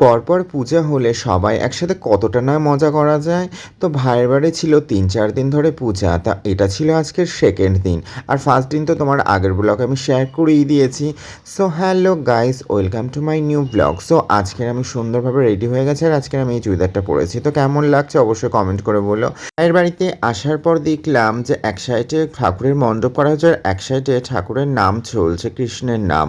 পরপর পূজা হলে সবাই একসাথে কতটা না মজা করা যায়? তো ভাইয়ের বাড়ি ছিল তিন চার দিন ধরে পূজা, তা এটা ছিল আজকের সেকেন্ড দিন। আর ফার্স্ট দিন তো তোমার আগের ব্লগ আমি শেয়ার করেই দিয়েছি। So hello guys welcome to my new blog so আজকের আমি সুন্দরভাবে রেডি হয়ে গেছে আর আজকের আমি এই চুড়িদারটা পরেছি। তো কেমন লাগছে অবশ্যই কমেন্ট করে বলো। ভাইয়ের বাড়িতে আসার পর দেখলাম যে এক সাইডে ঠাকুরের মণ্ডপ করা হয়েছে আর এক সাইডে ঠাকুরের নাম চলছে কৃষ্ণের নাম।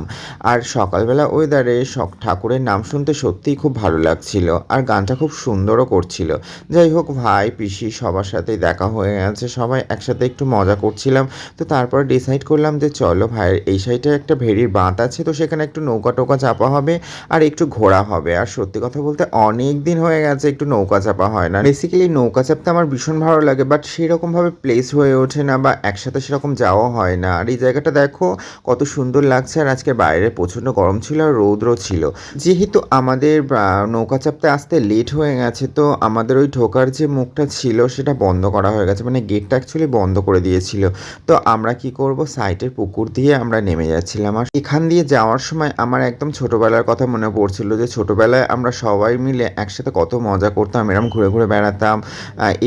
আর সকালবেলা ওয়েদারে ঠাকুরের নাম শুনতে সত্যিই খুব ভালো লাগছিল আর গানটা খুব সুন্দরও করছিল। যাই হোক, ভাই, পিসি সবার সাথেই দেখা হয়ে গেছে, সবাই একসাথে একটু মজা করছিলাম। তো তারপর ডিসাইড করলাম যে চলো ভাইয়ের এই সাইডে একটা ভেড়ির বাঁধ আছে, তো সেখানে একটু নৌকা টোকা চাপা হবে আর একটু ঘোরা হবে। আর সত্যি কথা বলতে অনেক দিন হয়ে গেছে একটু নৌকা চাপা হয় না। বেসিক্যালি নৌকা চাপতে আমার ভীষণ ভালো লাগে বাট সেরকমভাবে প্লেস হয়ে ওঠে না বা একসাথে সেরকম যাওয়া হয় না। আর এই জায়গাটা দেখো, কত সুন্দর লাগছে। আর আজকে বাইরে প্রচণ্ড গরম ছিল আর রৌদ্র ছিল। যেহেতু আমাদের নৌকা চাপতে আসতে লেট হয়ে গেছে, তো আমাদের ওই ঢোকার যে মুখটা ছিল সেটা বন্ধ করা হয়ে গেছে মানে গেটটা অ্যাকচুয়ালি বন্ধ করে দিয়েছিল। তো আমরা কি করব? সাইটের পুকুর দিয়ে আমরা নেমে যাচ্ছিলাম। আর এখান দিয়ে যাওয়ার সময় আমার একদম ছোটবেলার কথা মনে পড়ছিল যে ছোটবেলায় আমরা সবাই মিলে একসাথে কত মজা করতাম, এরম ঘুরে ঘুরে বেড়াতাম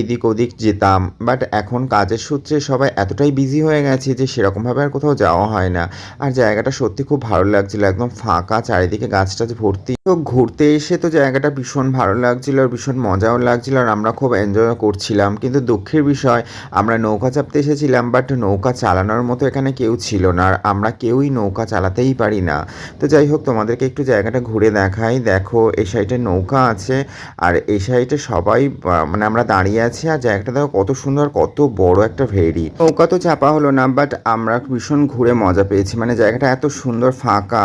এদিক ওদিক যেতাম। বাট এখন কাজের সূত্রে সবাই এতটাই বিজি হয়ে গেছে যে সেরকমভাবে আর কোথাও যাওয়া হয় না। আর জায়গাটা সত্যি খুব ভালো লাগছিল, একদম ফাঁকা, চারিদিকে গাছ টাছ ভর্তি। তো ঘুরতে এসে তো জায়গাটা ভীষণ ভালো লাগছিল আর ভীষণ মজাও লাগছিল আর আমরা খুব এনজয় করছিলাম। কিন্তু দুঃখের বিষয়, আমরা নৌকা চাপতে এসেছিলাম বাট নৌকা চালানোর মতো এখানে কেউ ছিল না আর আমরা কেউই নৌকা চালাতেই পারি না। তো যাই হোক, তোমাদেরকে একটু জায়গাটা ঘুরে দেখাই। দেখো, এই সাইডে নৌকা আছে আর এই সাইডে সবাই মানে আমরা দাঁড়িয়ে আছি আর জায়গাটা দেখো কত সুন্দর, কত বড় একটা ভেরি। নৌকা তো চাপা হলো না বাট আমরা ভীষণ ঘুরে মজা পেয়েছি। মানে জায়গাটা এত সুন্দর ফাঁকা,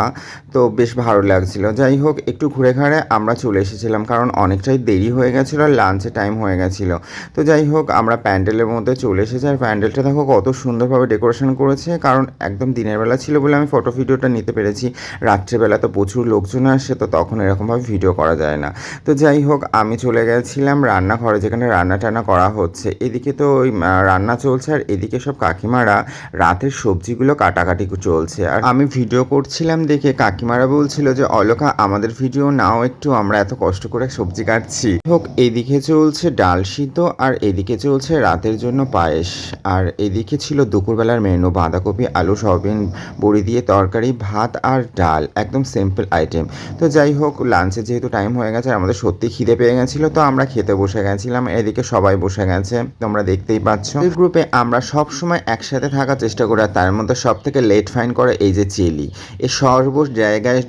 তো বেশ ভালো লাগছিল। যাই হোক, একটু ঘুরে ঘাড়ে আমরা চলে এসেছিলাম, কারণ অনেকটাই দেরি হয়ে গেছিল আর লাঞ্চের টাইম হয়ে গেছিল। তো যাই হোক, আমরা প্যান্ডেলের মধ্যে চলে এসেছি আর প্যান্ডেলটা দেখো কত সুন্দরভাবে ডেকোরেশন করেছে, কারণ একদম দিনের বেলা ছিল বলে আমি ফটো ভিডিওটা নিতে পেরেছি। রাত্রেবেলা তো প্রচুর লোকজন আসে, তো তখন এরকমভাবে ভিডিও করা যায় না। তো যাই হোক, আমি চলে গেছিলাম রান্নাঘরে, যেখানে রান্না টান্না করা হচ্ছে। এদিকে তো ওই রান্না চলছে আর এদিকে সব কাকিমারা রাতের সবজিগুলো কাটাকাটি চলছে। আর আমি ভিডিও করছিলাম দেখে কাকিমারা বলছিল যে, অলকা, আমাদের ভিডিও নাও। একটু, আমরা এত কষ্ট করে সবজি কাটছি। হোক, এদিকে চলছে ডাল সিদ্ধ আর এদিকে চলছে রাতের জন্য পায়েস। আর এদিকে ছিল দুপুরবেলার মেনু, বাঁধাকপি, আলু, সয়াবিন, বড়ি দিয়ে তরকারি, ভাত আর ডাল। একদম সিম্পল আইটেম তো যাই হোক লাঞ্চে যেহেতু টাইম হয়ে গেছে আমাদের সত্যি খিদে পেয়ে গেছিল, তো আমরা খেতে বসে গেছিলাম। এদিকে সবাই বসে গেছে, তোমরা দেখতেই পাচ্ছ। গ্রুপে আমরা সব সময় একসাথে থাকার চেষ্টা করি, আর তার মধ্যে সব থেকে লেট ফাইন করে এই যে চেলি। এ সর্ব জায়গায়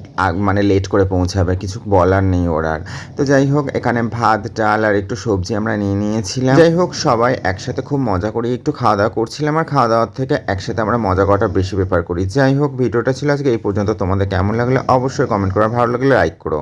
মানে লেট করে পৌঁছাবে, কিছু বলার নেই ওর আর। তো যাই হোক, এখানে ভাত, ডাল আর একটু সবজি আমরা নিয়ে নিয়েছিলাম। যাই হোক, সবাই একসাথে খুব মজা করি একটু খাওয়া দাওয়া করছিলাম আর খাওয়া দাওয়ার থেকে একসাথে আমরা মজা করাটা বেশি ব্যাপার করি। যাই হোক, ভিডিওটা ছিল আজকে এই পর্যন্ত। তোমাদের কেমন লাগল? অবশ্যই কমেন্ট করো ভালো লাগলে লাইক করো।